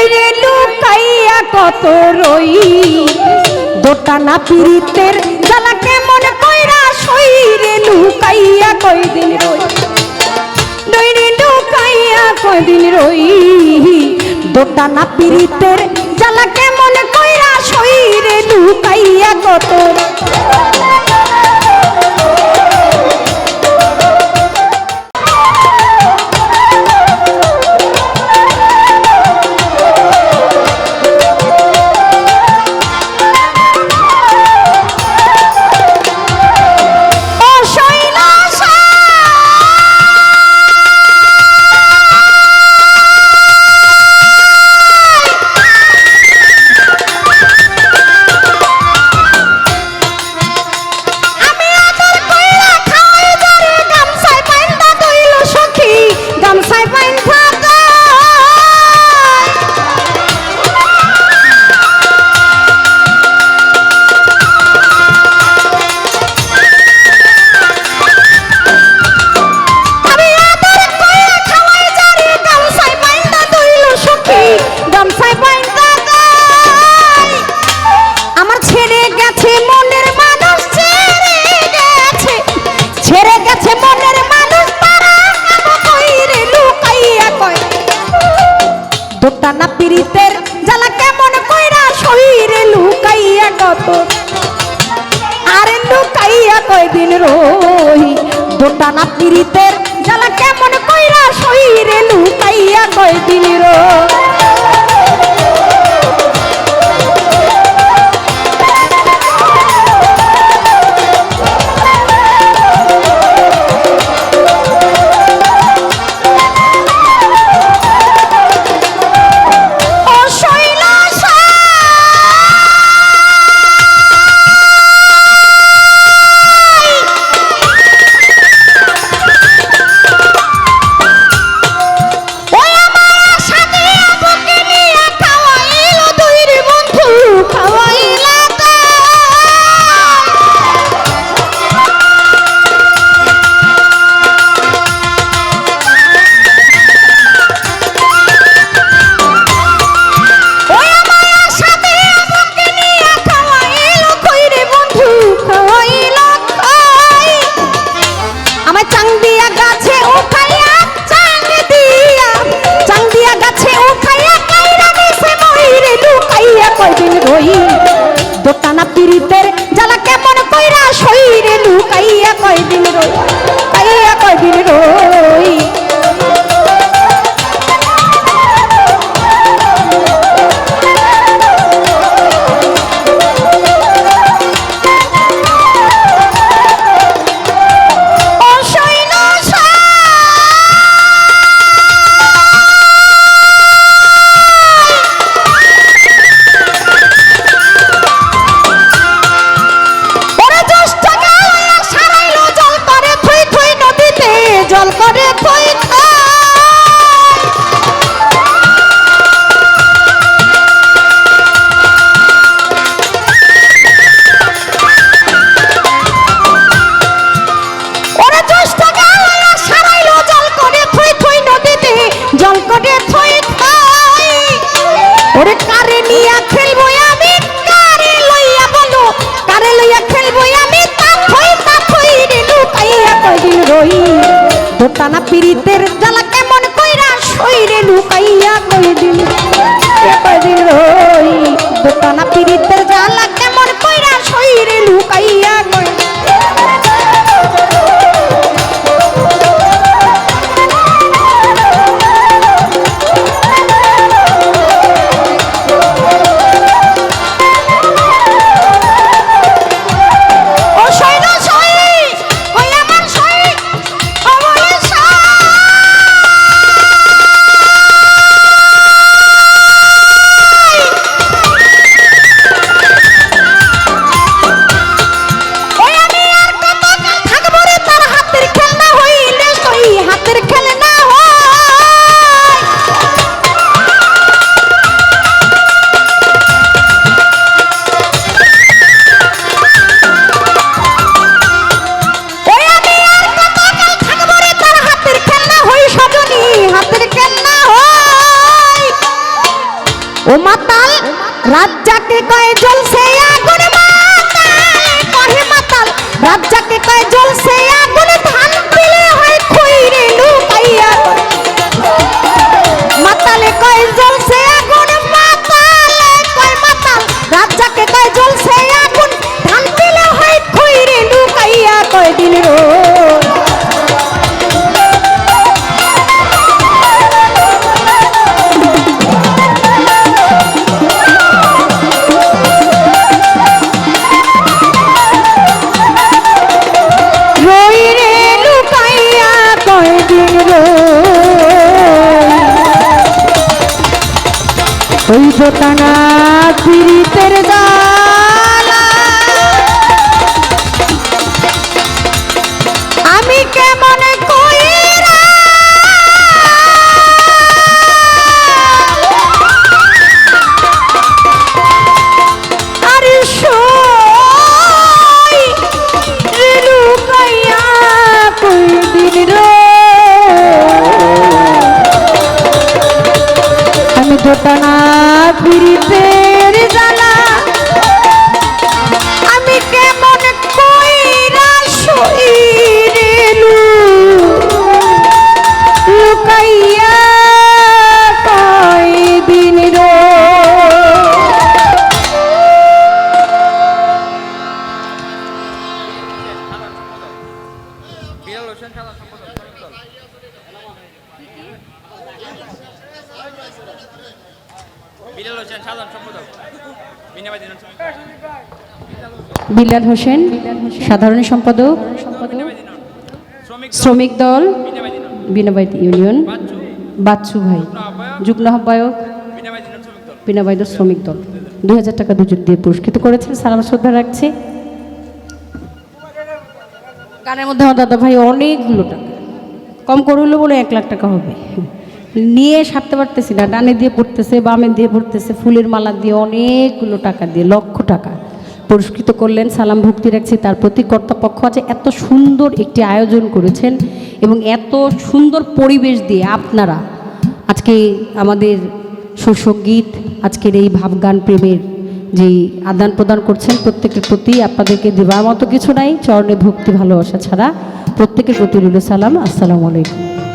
কইরে লুকাইয়া কত রই। দোটানা পিরিতের জ্বালা কেমন কইরা সইরে লুকাইয়া কয়দিন রই। নইরে লুকাইয়া কয়দিন রই। দোটানা পিরিতের জ্বালা কেমন কইরা সইরে লুকাইয়া কত রই। না পীড়িতের জ্বালা কেমন কইরা শরীরে লুকাইয়া কত? আরে লুকাইয়া কয়দিন রই? গোটা না পীড়িতের দোটানা পিড়িতের জ্বালা কেমন কইরা শৈরে লুকাইয়া কই দিল দোটানা পীড়িতের জালা হোসেন সাধারণ সম্পাদক। বিলাল হোসেন সাধারণ সম্পাদক শ্রমিক দল, বিনাবাইদ ইউনিয়ন বাচ্চু। ভাই যুগ্ম আহ্বায়ক। বিনাবাইদ শ্রমিক দল। দুই হাজার টাকা দুজন দিয়ে পুরস্কৃত করেছেন। সালাম শ্রদ্ধা রাখছি। গানের মধ্যে আমার দাদা ভাই অনেকগুলো টাকা। কম করে হলো বলে এক লাখ টাকা হবে। নিয়ে সারতে পারতেছি না। ডানে দিয়ে পড়তেছে, বামে দিয়ে পড়তেছে, ফুলের মালা দিয়ে অনেকগুলো টাকা দিয়ে, লক্ষ টাকা। পুরস্কৃত করলেন, সালাম ভক্তি রাখছি। তার প্রতি কর্তাপক্ষ আছে, এত সুন্দর একটি আয়োজন করেছেন এবং এত সুন্দর পরিবেশ দিয়ে আপনারা আজকে আমাদের সুসঙ্গীত আজকের এই ভাবগান প্রেমের যে আদান প্রদান করছেন, প্রত্যেকের প্রতি আপনাদেরকে দেওয়ার মতো কিছু নাই, চরণে ভক্তি ভালোবাসা ছাড়া প্রত্যেকের প্রতি রইল সালাম। আসসালামু আলাইকুম।